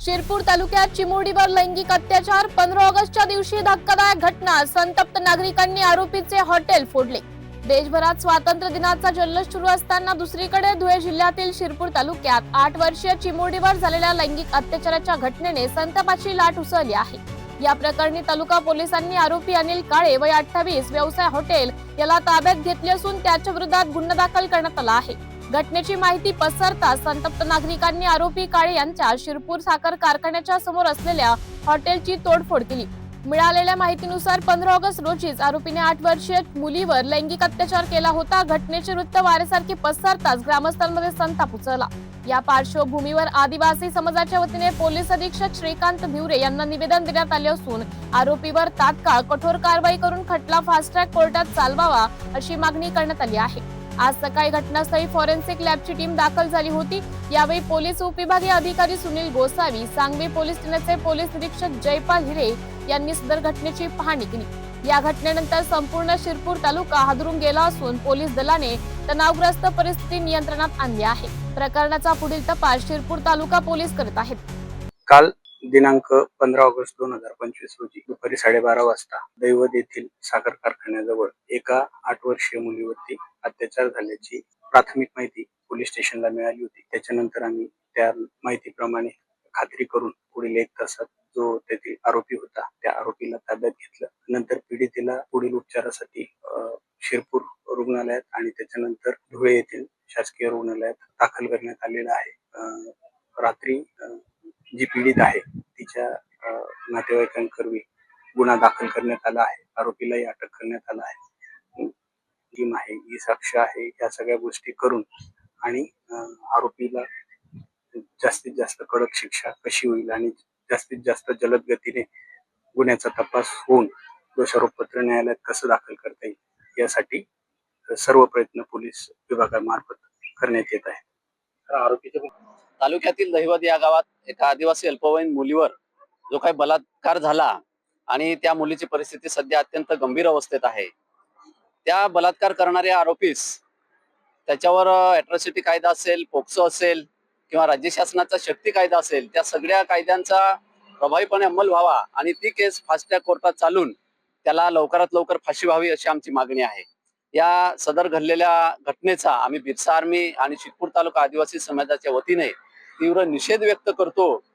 शिरपूर तालुक्यात चिमोडीवर लैंगिक अत्याचार. पंधरा ऑगस्टच्या दिवशी धक्कादायक घटना. संतप्त नागरिकांनी आरोपीचे हॉटेल फोडले. देशभरात स्वातंत्र्य दिनाचा जल्लोष सुरू असताना दुसरीकडे धुळे जिल्ह्यातील शिरपूर तालुक्यात आठ वर्षीय चिमुरडीवर झालेल्या लैंगिक अत्याचाराच्या घटनेने संतापाची लाट उसळली आहे. या प्रकरणी तालुका पोलिसांनी आरोपी अनिल काळे वय अठ्ठावीस व्यवसाय हॉटेल याला ताब्यात घेतले असून त्याच्या विरोधात गुन्हा दाखल करण्यात आला आहे. घटनेची माहिती पसरताच संतप्त नागरिकांनी आरोपी काळे यांच्या शिरपूर साखर कारखान्याच्या समोर असलेल्या हॉटेलची तोडफोड केली. मिळालेल्या माहितीनुसार पंधरा ऑगस्ट रोजीच आरोपीने आठ वर्षीय मुलीवर लैंगिक अत्याचार केला होता. घटनेचे वृत्त वाऱ्यासारखे पसरताच ग्रामस्थांमध्ये संताप उचलला. या पार्श्वभूमीवर आदिवासी समाजाच्या वतीने पोलीस अधीक्षक श्रीकांत भिवरे यांना निवेदन देण्यात आले असून आरोपीवर तात्काळ कठोर कारवाई करून खटला फास्ट ट्रॅक कोर्टात चालवावा अशी मागणी करण्यात आली आहे. आज सकाळी घटनास्थळी फॉरेन्सिक लॅबची टीम दाखल झाली होती. यावेळी पोलीस उपविभागीय अधिकारी सुनील गोसावी सांगवी पोलीस ठाण्याचे पोलीस निरीक्षक जयपाल हिरे यांनी सदर घटनेची पाहणी केली. या घटनेनंतर संपूर्ण शिरपूर तालुका हादरून गेला असून पोलीस दलाने तणावग्रस्त परिस्थिती नियंत्रणात आणली आहे. प्रकरणाचा पुढील तपास शिरपूर तालुका पोलीस करत आहेत. काल दिनांक पंधरा ऑगस्ट दोन हजार पंचवीस रोजी दुपारी साडेबारा वाजता दैवत येथील साखर कारखान्याजवळ एका आठ वर्षीय मुलीवरती अत्याचार झाल्याची प्राथमिक माहिती पोलीस स्टेशनला मिळाली होती. त्याच्यानंतर आम्ही त्या माहितीप्रमाणे खात्री करून पुढील एक तासात जो तेथील आरोपी होता त्या आरोपीला ताब्यात घेतलं. नंतर पीडितेला पुढील उपचारासाठी शिरपूर रुग्णालयात आणि त्याच्यानंतर धुळे येथील शासकीय रुग्णालयात दाखल करण्यात आलेला आहे. अ, रात्री अ, जी पीडित आहे तिच्या नातेवाईकांकरवी गुन्हा दाखल करण्यात आला आहे आरोपीलाही अटक करण्यात आला आहे. टीम आहे ही साक्ष आहे या सगळ्या गोष्टी करून आणि आरोपीला जास्तीत जास्त कडक शिक्षा कशी होईल आणि जास्तीत जास्त जलद गतीने गुन्ह्याचा तपास होऊन दोषारोपपत्र न्यायालयात कसं दाखल करता येईल यासाठी सर्व प्रयत्न पोलीस विभागामार्फत करण्यात येत आहे आरोपीचे तालुक्यातील दहिवद या गावात एका आदिवासी अल्पवयीन मुलीवर जो काही बलात्कार झाला आणि त्या मुलीची परिस्थिती सध्या अत्यंत गंभीर अवस्थेत आहे. त्या बलात्कार करणाऱ्या आरोपीस त्याच्यावर अॅट्रॉसिटी कायदा असेल पोक्सो असेल किंवा राज्य शासनाचा शक्ती कायदा असेल त्या सगळ्या कायद्यांचा प्रभावीपणे अंमल व्हावा आणि ती केस फास्ट ट्रॅक कोर्टात चालून त्याला लवकरात लवकर फाशी व्हावी अशी आमची मागणी आहे. या सदर घडलेल्या घटनेचा आम्ही बिरसा आर्मी आणि शिरपूर तालुका आदिवासी समाजाच्या वतीने तीव्र निषेध व्यक्त करतो.